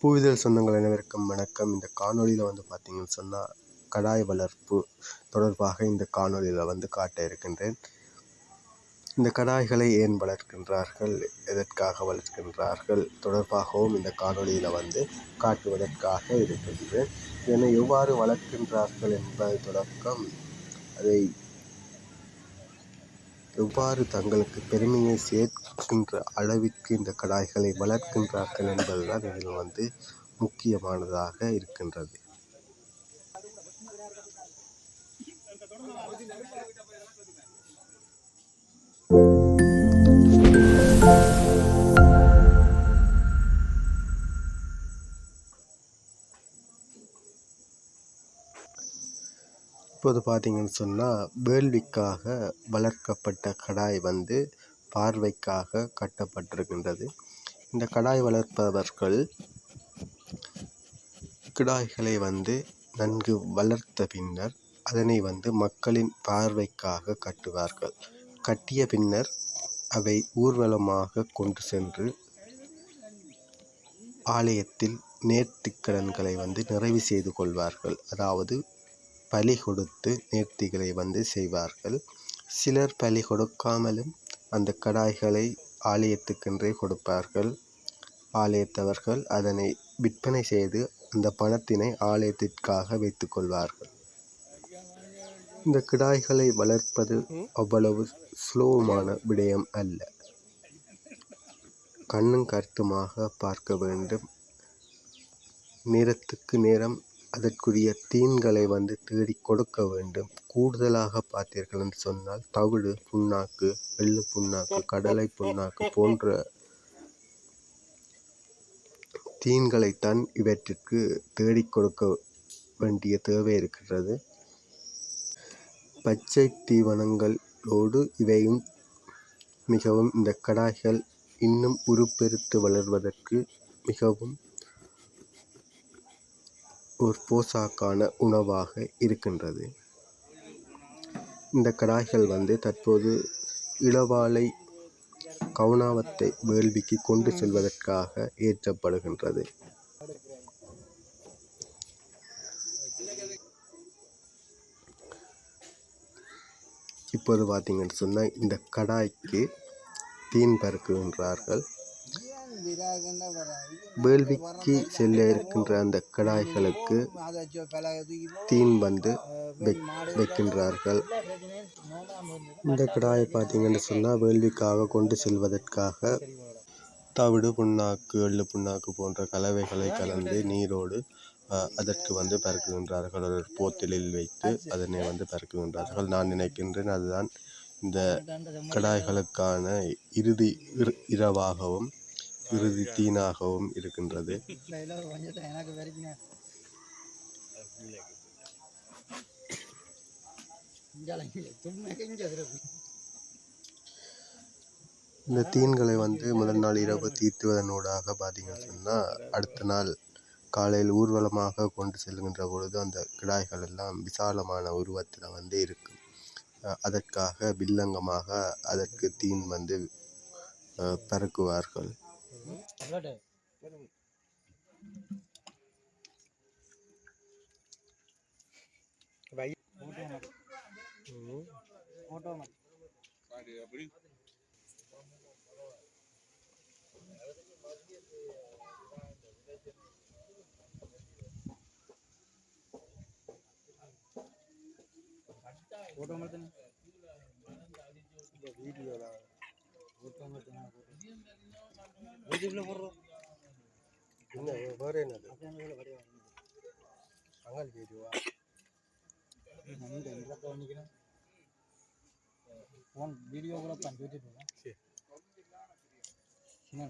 பூவிதழ் சொந்தங்கள் அனைவருக்கும் வணக்கம். இந்த காணொளியில் வந்து பார்த்தீங்கன்னு சொன்னால் கடாய் வளர்ப்பு தொடர்பாக இந்த காணொளியில் வந்து காட்ட இருக்கின்றேன். இந்த கடாய்களை ஏன் வளர்க்கின்றார்கள் எதற்காக வளர்க்கின்றார்கள் தொடர்பாகவும் இந்த காணொளியில் வந்து காட்டுவதற்காக இருக்கின்றேன். இதனை எவ்வாறு வளர்க்கின்றார்கள் என்பது தொடக்கம். அதை எவ்வாறு தங்களுக்கு பெருமையை சேர்த்து பார்க்கின்ற அளவிற்கு இந்த கடாய்களை வளர்க்கின்றார்கள் என்பதுதான் இதில் வந்து முக்கியமானதாக இருக்கின்றது. இப்போது பார்த்தீங்கன்னு சொன்னால் வேள்விக்காக வளர்க்கப்பட்ட கடாய் வந்து பார்வைக்காக கட்டப்பட்டிருக்கின்றது. இந்த கடாய் வளர்ப்பவர்கள் கிடாய்களை வந்து நன்கு வளர்த்த பின்னர் அதனை வந்து மக்களின் பார்வைக்காக கட்டுவார்கள். கட்டிய பின்னர் அவை ஊர்வலமாக கொண்டு சென்று ஆலயத்தில் நேர்த்திக்கடன்களை வந்து நிறைவு செய்து கொள்வார்கள். அதாவது பலி கொடுத்து நேர்த்திகளை வந்து செய்வார்கள். சிலர் பலி கொடுக்காமலும் அந்த கடாய்களை ஆலயத்துக்கென்றே கொடுப்பார்கள். ஆலயத்தவர்கள் அதனை விற்பனை செய்து அந்த பணத்தினை ஆலயத்திற்காக வைத்து கொள்வார்கள். இந்த கிடாய்களை வளர்ப்பது அவ்வளவு சுலபமான விடயம் அல்ல. கண்ணும் கருத்துமாக பார்க்க வேண்டும். நேரத்துக்கு நேரம் அதற்குரிய தீன்களை வந்து தேடி கொடுக்க வேண்டும். கூடுதலாக பார்த்தீர்கள் என்று சொன்னால் தவிடு புண்ணாக்கு வெள்ளு புண்ணாக்கு கடலை புண்ணாக்கு போன்ற தீன்களைத்தான் இவற்றிற்கு தேடி கொடுக்க வேண்டிய தேவை இருக்கிறது பச்சை தீவனங்களோடு இவையும் மிகவும் இந்த கடாய்கள் இன்னும் உருப்பெருத்து வளர்வதற்கு மிகவும் ஒரு போசாக்கான உணவாக இருக்கின்றது. இந்த கடாய்கள் வந்து தற்போது இளவாலை கவுனாவத்தை வேள்விக்கு கொண்டு செல்வதற்காக ஏற்றப்படுகின்றது. இப்போது பார்த்தீங்கன்னு சொன்னால் இந்த கடாய்க்கு தீன் பறக்குகின்றார்கள் வேள்விக்கு செல்ல இருக்கின்ற அந்த கடாய்களுக்கு தீன் வந்து வைக்கின்றார்கள். இந்த கடாயை பார்த்தீங்கன்னு சொன்னால் வேள்விக்காக கொண்டு செல்வதற்காக தவிடு புண்ணாக்கு எள்ளு புண்ணாக்கு போன்ற கலவைகளை கலந்து நீரோடு அதற்கு வந்து பறக்குகின்றார்கள். ஒரு போத்தலில் வைத்து அதனை வந்து பறக்குகின்றார்கள். நான் நினைக்கின்றேன் அதுதான் இந்த கடாய்களுக்கான இறுதி இரவாகவும் இறுதி தீனாகவும் இருக்கின்றது. இந்த தீன்களை வந்து முதல் நாள் இரவு தீர்த்துவதனூடாக பார்த்தீங்கன்னு சொன்னால் அடுத்த நாள் காலையில் ஊர்வலமாக கொண்டு செல்கின்ற பொழுது அந்த கிடாய்கள் எல்லாம் விசாலமான உருவத்தில் வந்து இருக்கும். அதற்காக வில்லங்கமாக அதற்கு தீன் வந்து பறக்குவார்கள். அவ்வளோடு வை ஃபோட்டோ அப்படி ఫోటో మడుతున్నా వీడియోలా ఫోటో మడుతున్నా என்ன வேறு என்னது அங்கால் வீடியோவா நன்கு எல்லாம் கவனிக்கிறேன் ஃபோன் வீடியோ கூட பண்ணி யூடியூப்ல சரி சின்ன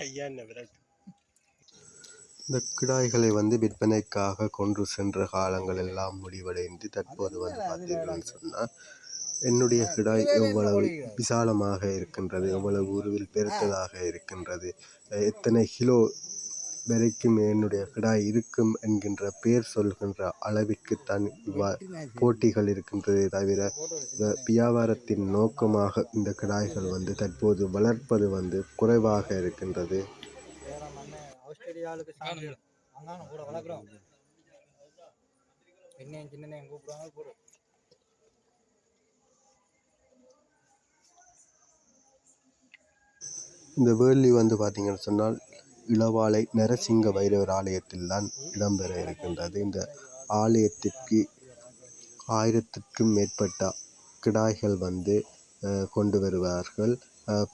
ஐயா என்ன விரட்டு. இந்த கிடாய்களை வந்து விற்பனைக்காக கொண்டு சென்ற காலங்கள் எல்லாம் முடிவடைந்து தற்போது வந்து பார்த்தீர்கள்னு சொன்னால் என்னுடைய கிடாய் எவ்வளவு விசாலமாக இருக்கின்றது எவ்வளவு உருவில் பெருத்ததாக இருக்கின்றது எத்தனை கிலோ வரைக்கும் என்னுடைய கிடாய் இருக்கும் என்கின்ற பேர் சொல்கின்ற அளவிற்கு தான் இவ்வா போட்டிகள் இருக்கின்றதே தவிர வியாபாரத்தின் நோக்கமாக இந்த கிடாய்கள் வந்து தற்போது வளர்ப்பது வந்து குறைவாக இருக்கின்றது. கூட என்னையும் சின்னனையும் கூப்பிடுவாங்க போடு இந்த வேள்வி வந்து பார்த்தீங்கன்னு சொன்னால் இளவாலை நரசிங்க வைரவர் ஆலயத்தில் தான் இடம்பெற இருக்கின்றது. இந்த ஆலயத்திற்கு ஆயிரத்திற்கும் மேற்பட்ட கிடாய்கள் வந்து கொண்டு வருவார்கள்.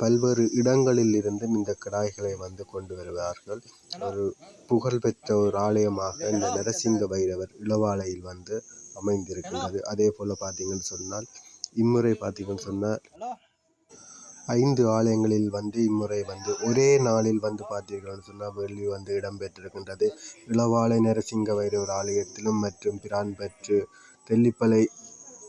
பல்வேறு இடங்களில் இருந்தும் இந்த கிடாய்களை வந்து கொண்டு வருவார்கள். ஒரு புகழ்பெற்ற ஒரு ஆலயமாக இந்த நரசிங்க வைரவர் இளவாலையில் வந்து அமைந்திருக்கின்றது. அதே போல் பார்த்தீங்கன்னு சொன்னால் இம்முறை பார்த்தீங்கன்னு சொன்னால் ஐந்து ஆலயங்களில் வந்து இம்முறை வந்து ஒரே நாளில் வந்து பார்த்தீர்கள்னு சொன்னால் வெள்ளி வந்து இடம்பெற்றிருக்கின்றது. இளவாலை நரசிங்க வைரவர் ஆலயத்திலும் மற்றும் பிரான்பற்று தெல்லிப்பளை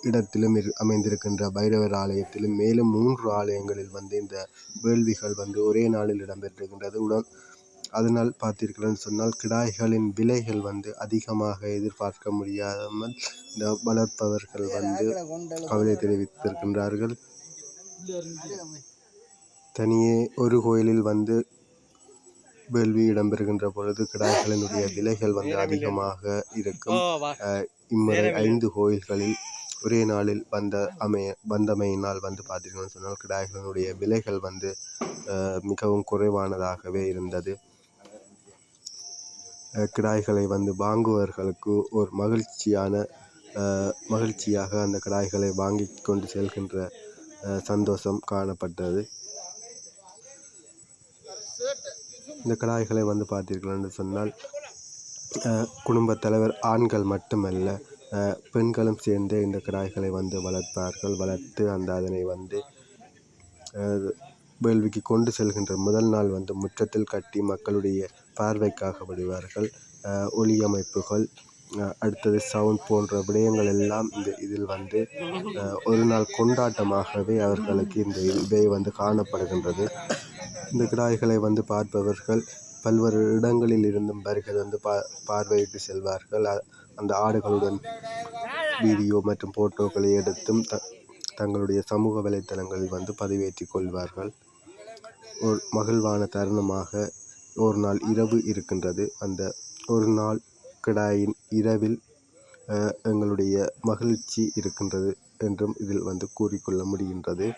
இடத்திலும் இரு அமைந்திருக்கின்ற பைரவர் ஆலயத்திலும் மேலும் மூன்று ஆலயங்களில் வந்து இந்த வேள்விகள் வந்து ஒரே நாளில் இடம்பெற்றிருக்கின்றது. உடன் அதனால் பார்த்தீர்கள்னு சொன்னால் கிடாய்களின் விலைகள் வந்து அதிகமாக எதிர்பார்க்க முடியாமல் இந்த வளர்ப்பவர்கள் வந்து கவலை தெரிவித்திருக்கின்றார்கள். தனியே ஒரு கோயிலில் வந்து வேள்வி இடம்பெறுகின்ற பொழுது கிடாய்களினுடைய விலைகள் வந்து அதிகமாக இருக்கும். இம்முறை ஐந்து கோயில்களில் ஒரே நாளில் வந்த அமைய வந்தமையினால் வந்து பார்த்தீங்கன்னு சொன்னால் கிடாய்களினுடைய விலைகள் வந்து அஹ், மிகவும் குறைவானதாகவே இருந்தது. கிடாய்களை வந்து வாங்குவவர்களுக்கு ஒரு மகிழ்ச்சியான மகிழ்ச்சியாக அந்த கிடாய்களை வாங்கி கொண்டு செல்கின்ற சந்தோஷம் காணப்பட்டது. இந்த கடாய்களை வந்து பார்த்தீர்கள்னு சொன்னால் குடும்பத் தலைவர் ஆண்கள் மட்டுமல்ல பெண்களும் சேர்ந்து இந்த கிடாய்களை வந்து வளர்ப்பார்கள். வளர்த்து அந்த அதனை வந்து வேள்விக்கு கொண்டு செல்கின்ற முதல் நாள் வந்து முற்றத்தில் கட்டி மக்களுடைய பார்வைக்காக விடுவார்கள். ஒளி அமைப்புகள் அடுத்தது சவுண்ட் போன்ற விடயங்கள் எல்லாம் இந்த இதில் வந்து ஒரு நாள் கொண்டாட்டமாகவே அவர்களுக்கு இந்த இவை வந்து காணப்படுகின்றது. இந்த கிடாய்களை வந்து பார்ப்பவர்கள் பல்வேறு இடங்களில் இருந்தும் வருகை வந்து பா பார்வையிட்டு செல்வார்கள். அ- அந்த ஆடுகளுடன் வீடியோ மற்றும் போட்டோக்களை எடுத்தும் த தங்களுடைய சமூக வலைத்தளங்களில் வந்து பதிவேற்றிக் கொள்வார்கள். ஒரு மகிழ்வான தருணமாக ஒரு நாள் இரவு இருக்கின்றது. அந்த ஒரு நாள் கடாயின் இரவில் எங்களுடைய மகிழ்ச்சி இருக்கின்றது என்றும் இதில் வந்து கூறிக்கொள்ள முடிகின்றது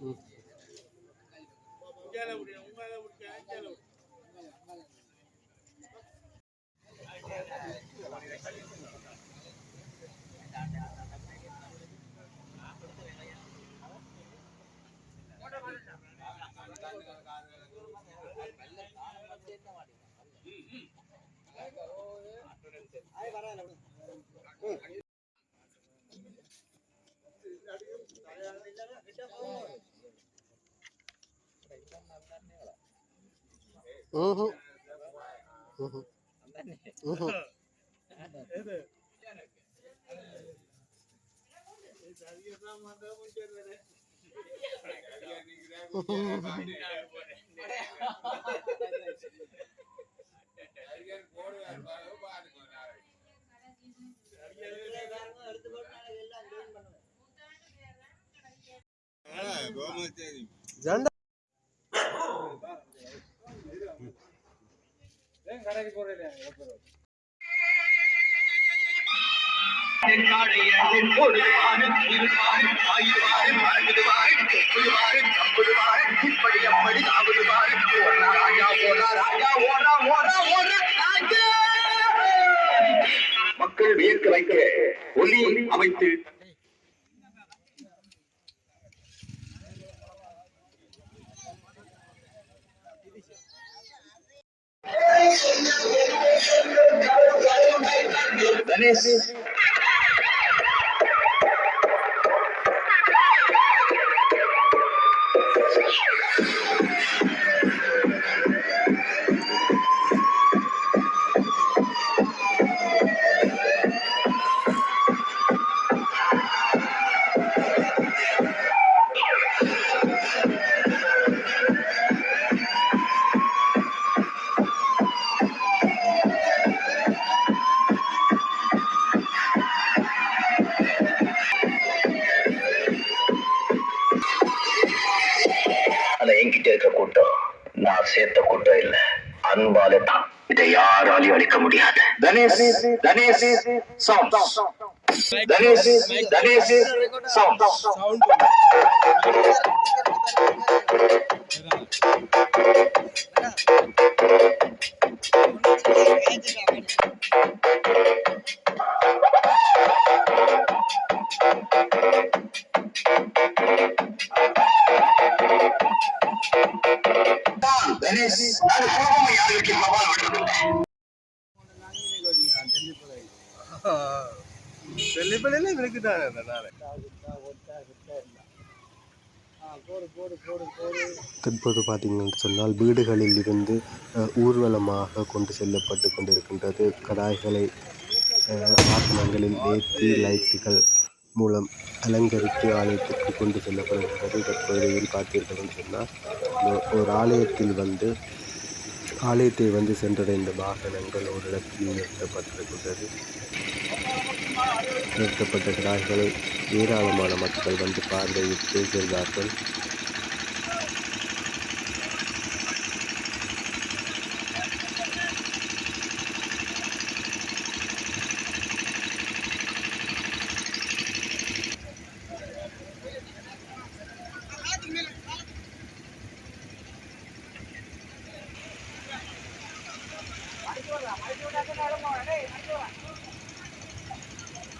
ம்ஹும். ம்ஹும். ம்ஹும். கடைக்கு மக்கள் வியக்க வைக்க ஒலி அமைத்து Deniz. Ganesh, Ganesh, sound. Ganesh, Ganesh, sound. sound. தானே அந்த தற்போது பார்த்தீங்கன்னு சொன்னால் வீடுகளில் இருந்து ஊர்வலமாக கொண்டு செல்லப்பட்டு கொண்டிருக்கின்றது. கடாய்களை வாகனங்களில் ஏற்றி லைட்டுகள் மூலம் அலங்கரித்து ஆலயத்திற்கு கொண்டு செல்லப்படுகின்றது. தற்போதையில் பார்த்தீர்கள் சொன்னால் ஒரு ஆலயத்தில் வந்து ஆலயத்தை வந்து சென்றடைந்த வாகனங்கள் ஒரு இடத்தில் நிறுத்தப்பட்டிருக்கின்றது. நிறுத்தப்பட்ட கிடாய்களை ஏராளமான மக்கள் வந்து பார்வையிட்டு செல்வார்கள்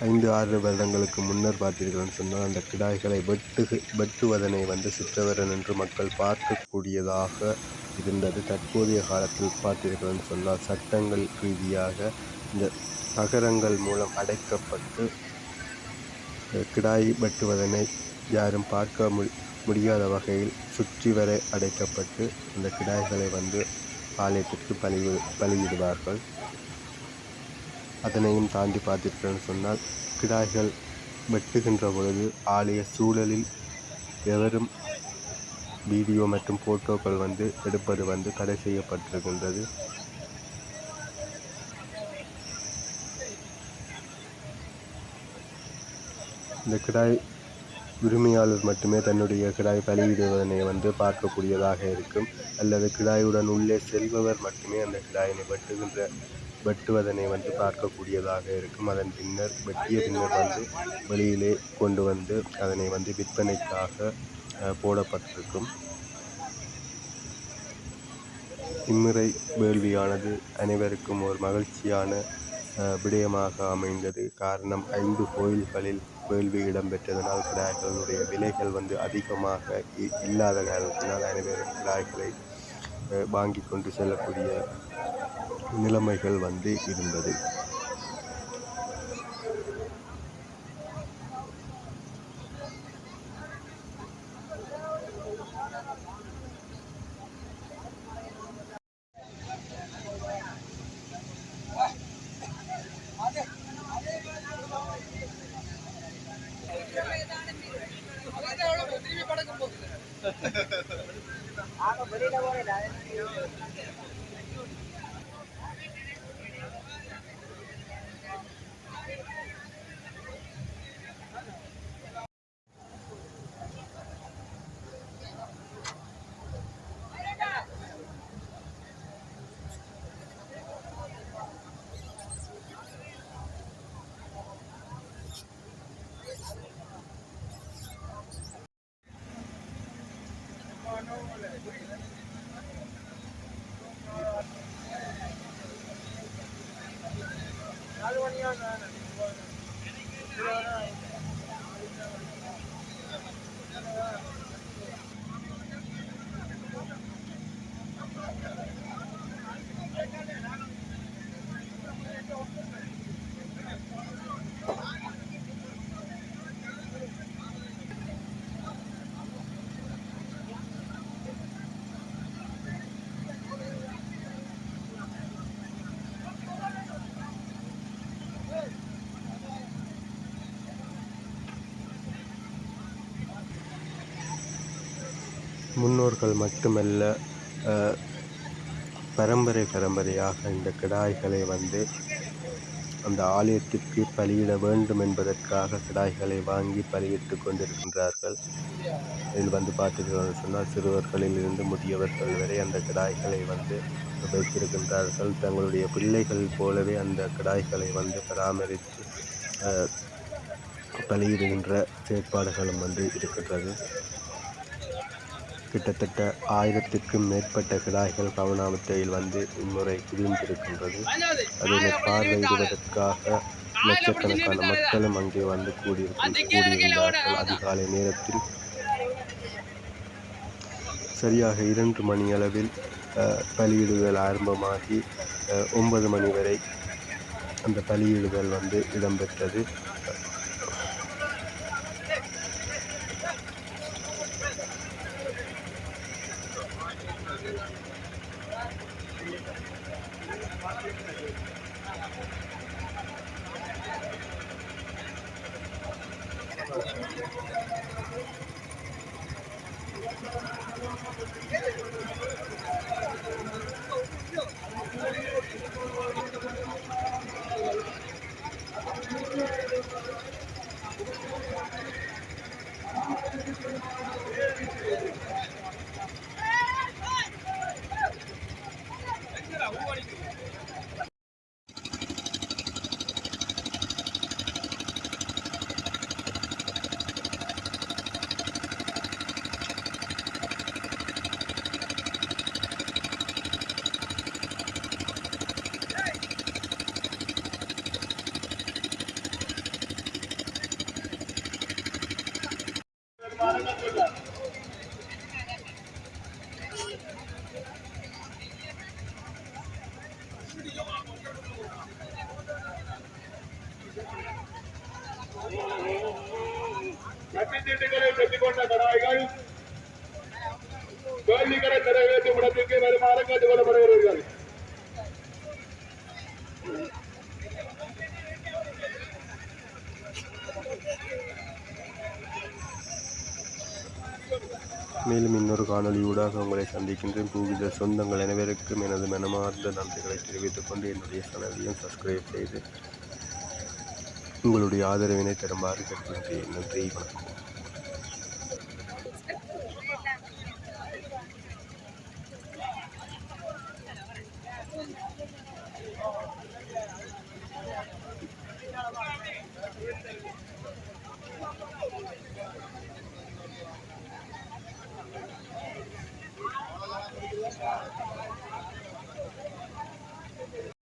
ஐந்து ஆறு வருடங்களுக்கு முன்னர் பார்த்தீர்கள்னு சொன்னால் அந்த கிடாய்களை வெட்டு வெட்டுவதனை வந்து சிற்றவரன் என்று மக்கள் பார்க்கக்கூடியதாக இருந்தது. தற்போதைய காலத்தில் பார்த்தீர்கள்னு சொன்னால் சட்டங்கள் ரீதியாக இந்த நகரங்கள் மூலம் அடைக்கப்பட்டு கிடாய் வெட்டுவதனை யாரும் பார்க்க மு முடியாத வகையில் சுற்றி வரை அடைக்கப்பட்டு அந்த கிடாய்களை வந்து ஆலயத்திற்கு பலி பலியிடுவார்கள். அதனையும் தாண்டி பார்த்தீர்கள்னு சொன்னால் கிடாய்கள் வெட்டுகின்ற பொழுது ஆலய சூழலில் எவரும் வீடியோ மற்றும் போட்டோக்கள் வந்து எடுப்பது வந்து தடை செய்யப்பட்டிருக்கின்றது. இந்த கிடாய் உரிமையாளர் மட்டுமே தன்னுடைய கிடாய் பலியிடுவதனை வந்து பார்க்கக்கூடியதாக இருக்கும். அல்லது கிடாயுடன் உள்ளே செல்பவர் மட்டுமே அந்த கிடாயினை வெட்டுகின்ற வெட்டுவதனை வந்து பார்க்கக்கூடியதாக இருக்கும். அதன் பின்னர் வெட்டிய பின்னர் வந்து வெளியிலே கொண்டு வந்து அதனை வந்து விற்பனைக்காக போடப்பட்டிருக்கும். இம்முறை வேள்வியானது அனைவருக்கும் ஒரு மகிழ்ச்சியான விடயமாக அமைந்தது. காரணம் ஐந்து கோயில்களில் வேள்வி இடம்பெற்றதனால் கிடாய்களுடைய விலைகள் வந்து அதிகமாக இ- இல்லாத காரணத்தினால் அனைவரும் கிடாய்களை வாங்கி கொண்டு செல்லக்கூடிய நிலைமைகள் வந்து இருந்தது. ஆக வெளியில போறேன் அது ஒன்றையும் முன்னோர்கள் மட்டுமல்ல பரம்பரை பரம்பரையாக இந்த கிடாய்களை வந்து அந்த ஆலயத்திற்கு பலியிட வேண்டும் என்பதற்காக கிடாய்களை வாங்கி பலியிட்டு கொண்டிருக்கின்றார்கள். இதில் வந்து பார்த்தீர்கள் சொன்னால் சிறுவர்களிலிருந்து முதியவர்கள் வரை அந்த கிடாய்களை வந்து வைத்திருக்கின்றார்கள். தங்களுடைய பிள்ளைகள் போலவே அந்த கிடாய்களை வந்து பராமரித்து பலியிடுகின்ற செயற்பாடுகளும் வந்து இருக்கின்றது. கிட்டத்தட்ட ஆயிரத்திற்கும் மேற்பட்ட கிடாய்கள் கவனாமத்தையில் வந்து இம்முறை குவிந்திருக்கின்றது. அதனை பார்வையிடுவதற்காக லட்சக்கணக்கான மக்களும் அங்கே வந்து கூடியிருக்கும் கூடியிருந்தார்கள். அதிகாலை நேரத்தில் சரியாக இரண்டு மணி அளவில் அஹ், பலியிடுதல் ஆரம்பமாகி அஹ், ஒன்பது மணி வரை அந்த பலியிடுதல் வந்து இடம்பெற்றது. மேலும் இன்னொரு காணொளியூடாக உங்களை சந்திக்கின்றேன். பூவித சொந்தங்கள் அனைவருக்கும் எனது மனமார்ந்த நன்றிகளை தெரிவித்துக் கொண்டு என்னுடைய சேனலையும் சப்ஸ்கிரைப் செய்து உங்களுடைய ஆதரவினை தருமாறு கேட்கின்றேன் நன்றி வணக்கம்.